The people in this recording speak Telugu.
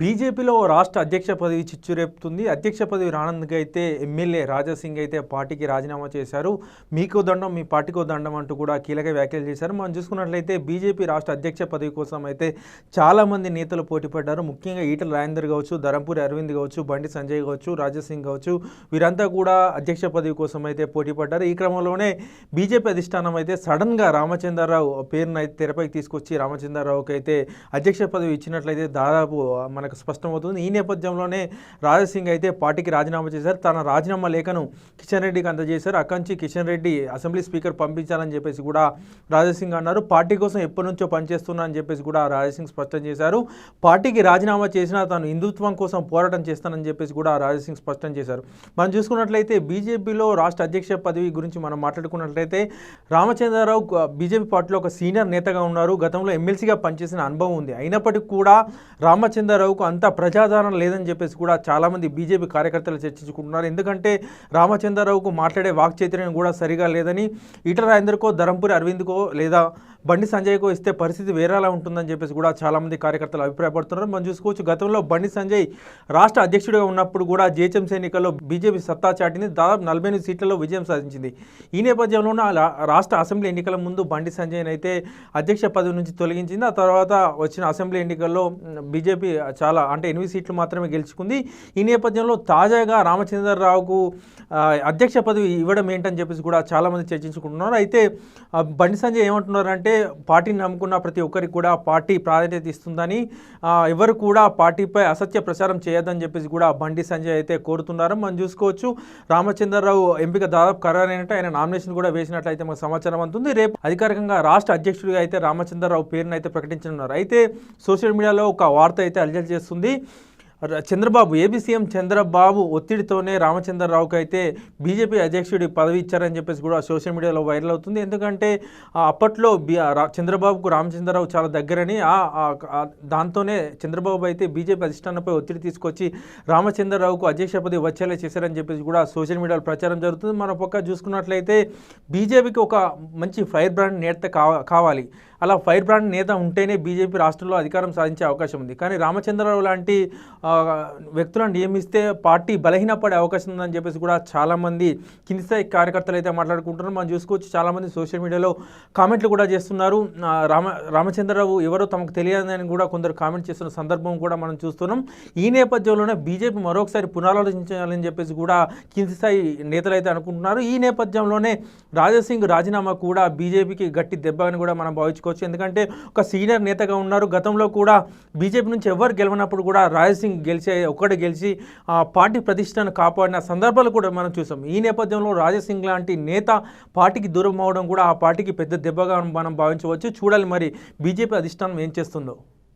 బీజేపీలో రాష్ట్ర అధ్యక్ష పదవి చిచ్చురేపుతుంది. అధ్యక్ష పదవి రానందుకు అయితే ఎమ్మెల్యే రాజాసింగ్ అయితే పార్టీకి రాజీనామా చేశారు. మీకు దండం మీ పార్టీకో దండం అంటూ కూడా కీలక వ్యాఖ్యలు చేశారు. మనం చూసుకున్నట్లయితే బీజేపీ రాష్ట్ర అధ్యక్ష పదవి కోసం అయితే చాలామంది నేతలు పోటీపడ్డారు ముఖ్యంగా ఈటల రాజేందర్ కావచ్చు ధరంపూరి అరవింద్ కావచ్చు బండి సంజయ్ కావచ్చు రాజాసింగ్ కావచ్చు వీరంతా కూడా అధ్యక్ష పదవి కోసం అయితే పోటీపడ్డారు ఈ క్రమంలోనే బీజేపీ అధిష్టానం అయితే సడన్గా రామచంద్రరావు పేరును అయితే తెరపైకి తీసుకొచ్చి రామచంద్రరావుకి అయితే అధ్యక్ష పదవి ఇచ్చినట్లయితే దాదాపు మనకు స్పష్టమవుతుంది. ఈ నేపథ్యంలోనే రాజసింగ్ అయితే పార్టీకి రాజీనామా చేశారు. తన రాజీనామా లేఖను కిషన్ రెడ్డికి అందజేశారు. అక్కడి నుంచి కిషన్ రెడ్డి అసెంబ్లీ స్పీకర్ పంపించాలని చెప్పేసి కూడా రాజసింగ్ అన్నారు. పార్టీ కోసం ఎప్పటి నుంచో పనిచేస్తున్నా అని చెప్పేసి కూడా రాజసింగ్ స్పష్టం చేశారు. పార్టీకి రాజీనామా చేసినా తాను హిందుత్వం కోసం పోరాటం చేస్తానని చెప్పేసి కూడా రాజసింగ్ స్పష్టం చేశారు. మనం చూసుకున్నట్లయితే బీజేపీలో రాష్ట్ర అధ్యక్ష పదవి గురించి మనం మాట్లాడుకున్నట్లయితే రామచంద్రరావు బీజేపీ పార్టీలో ఒక సీనియర్ నేతగా ఉన్నారు. గతంలో ఎమ్మెల్సీగా పనిచేసిన అనుభవం ఉంది. అయినప్పటికీ కూడా రామచంద్రరావు రామచంద్రరావుకు అంత ప్రజాదరణ లేదని చెప్పేసి కూడా చాలామంది బీజేపీ కార్యకర్తలు చర్చించుకుంటున్నారు. ఎందుకంటే రామచంద్రరావుకు మాట్లాడే వాక్చైతన్యం కూడా సరిగా లేదని ఈటల రాజేందర్కో ధరంపురి అరవింద్కో లేదా బండి సంజయ్కు ఇస్తే పరిస్థితి వేరేలా ఉంటుందని చెప్పేసి కూడా చాలామంది కార్యకర్తలు అభిప్రాయపడుతున్నారు. మనం చూసుకోవచ్చు గతంలో బండి సంజయ్ రాష్ట్ర అధ్యక్షుడిగా ఉన్నప్పుడు కూడా జేహెచ్ఎంసీ ఎన్నికల్లో బీజేపీ సత్తా చాటింది. దాదాపు నలభై ఎనిమిది సీట్లలో విజయం సాధించింది. ఈ నేపథ్యంలోనే రాష్ట్ర అసెంబ్లీ ఎన్నికల ముందు బండి సంజయ్ అయితే అధ్యక్ష పదవి నుంచి తొలగించింది. ఆ తర్వాత వచ్చిన అసెంబ్లీ ఎన్నికల్లో బీజేపీ చాలా అంటే ఎనిమిది సీట్లు మాత్రమే గెలుచుకుంది. ఈ నేపథ్యంలో తాజాగా రామచంద్రరావుకు అధ్యక్ష పదవి ఇవ్వడం ఏంటని చెప్పేసి కూడా చాలామంది చర్చించుకుంటున్నారు. అయితే బండి సంజయ్ ఏమంటున్నారంటే పార్టీని నమ్ముకున్న ప్రతి ఒక్కరికి కూడా పార్టీ ప్రాధాన్యత ఇస్తుందని ఎవరు కూడా పార్టీపై అసత్య ప్రచారం చేయొద్దని చెప్పేసి కూడా బండి సంజయ్ అయితే కోరుతున్నారు. మనం చూసుకోవచ్చు రామచంద్రరావు ఎంపిక దాదాపు ఖరారైనట్టు ఆయన నామినేషన్ కూడా వేసినట్లయితే మనకు సమాచారం అందుతుంది. రేపు అధికారికంగా రాష్ట్ర అధ్యక్షుడిగా అయితే రామచంద్రరావు పేరును అయితే ప్రకటించనున్నారు. అయితే సోషల్ మీడియాలో ఒక వార్త అయితే అలజడి చేస్తుంది. చంద్రబాబు ఏపీ సీఎం చంద్రబాబు ఒత్తిడితోనే రామచంద్రరావుకి అయితే బీజేపీ అధ్యక్షుడి పదవి ఇచ్చారని చెప్పేసి కూడా సోషల్ మీడియాలో వైరల్ అవుతుంది. ఎందుకంటే అప్పట్లో చంద్రబాబుకు రామచంద్రరావు చాలా దగ్గరని దాంతోనే చంద్రబాబు అయితే బీజేపీ అధిష్టానంపై ఒత్తిడి తీసుకొచ్చి రామచంద్రరావుకు అధ్యక్ష పదవి వచ్చేలా చేశారని చెప్పేసి కూడా సోషల్ మీడియాలో ప్రచారం జరుగుతుంది. మన పక్క చూసుకున్నట్లయితే బీజేపీకి ఒక మంచి ఫైర్ బ్రాండ్ నేత కావ- కావాలి. అలా ఫైర్ బ్రాండ్ నేత ఉంటేనే బీజేపీ రాష్ట్రంలో అధికారం సాధించే అవకాశం ఉంది. కానీ రామచంద్రరావు లాంటి వ్యక్తులను నియమిస్తే పార్టీ బలహీనపడే అవకాశం ఉందని చెప్పేసి కూడా చాలామంది కింది స్థాయి కార్యకర్తలు అయితే మాట్లాడుకుంటున్నారు. మనం చూసుకోవచ్చు చాలామంది సోషల్ మీడియాలో కామెంట్లు కూడా చేస్తున్నారు. రామ రామచంద్రరావు ఎవరో తమకు తెలియదని కూడా కొందరు కామెంట్ చేస్తున్న సందర్భం కూడా మనం చూస్తున్నాం. ఈ నేపథ్యంలోనే బీజేపీ మరొకసారి పునరాలోచించాలని చెప్పేసి కూడా కింది స్థాయి నేతలు అయితే అనుకుంటున్నారు. ఈ నేపథ్యంలోనే రాజాసింగ్ రాజీనామా కూడా బీజేపీకి గట్టి దెబ్బ అని కూడా మనం భావించుకోవచ్చు. ఎందుకంటే ఒక సీనియర్ నేతగా ఉన్నారు. గతంలో కూడా బీజేపీ నుంచి ఎవరు గెలవనప్పుడు కూడా రాజసింగ్ గెలిచే ఒక్కడే గెలిచి ఆ పార్టీ ప్రతిష్టను కాపాడిన సందర్భాలు కూడా మనం చూసాం. ఈ నేపథ్యంలో రాజసింగ్ లాంటి నేత పార్టీకి దూరం అవడం కూడా ఆ పార్టీకి పెద్ద దెబ్బగా మనం భావించవచ్చు. చూడాలి మరి బీజేపీ అధిష్టానం ఏం చేస్తుందో.